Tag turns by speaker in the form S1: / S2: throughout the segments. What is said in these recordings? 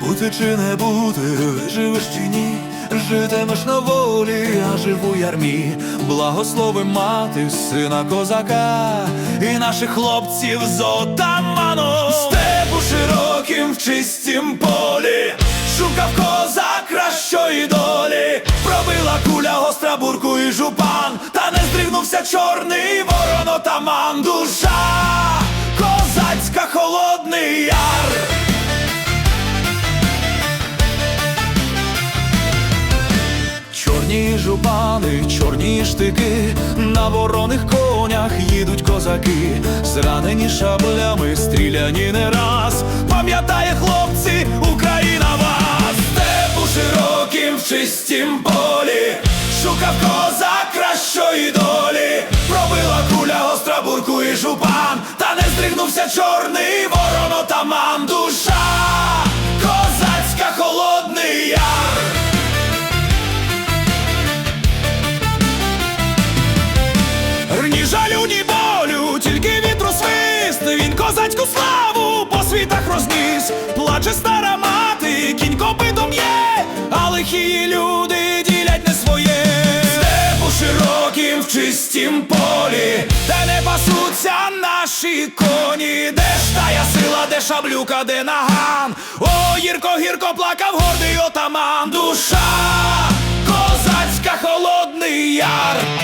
S1: Бути чи не бути, виживеш чи ні, житимеш на волі, я живу ярмі, благослови мати, сина козака, і наших хлопців з отаманом. Степу широким в чистім полі, шукав козак кращої долі, пробила куля гостра бурку і жупан, та не здригнувся чорний ворон отаман, Чорні жупани, чорні штики, на вороних конях їдуть козаки, зранені шаблями, стріляні не раз. Пам'ятає хлопці, Україна вас, степу широким в чистім полі, шукав козак кращої долі, пробила куля гостра бурку і жупан, та не здригнувся чорний ворон отаман, жалю, ні болю, тільки вітру свист, він козацьку славу по світах розніс, плаче стара мати, кінь копитом є, а лихі люди ділять не своє. Степу широким в чистім полі, де не пасуться наші коні, де ж тая сила, де шаблюка, де наган. О, гірко, гірко плакав гордий отаман, душа козацька, холодний яр.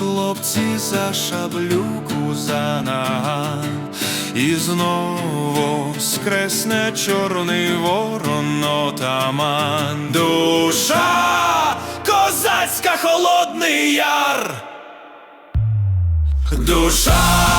S1: Хлопці, за шаблюку за наган І знову скресне чорний ворон отаман. Душа козацька холодний яр. Душа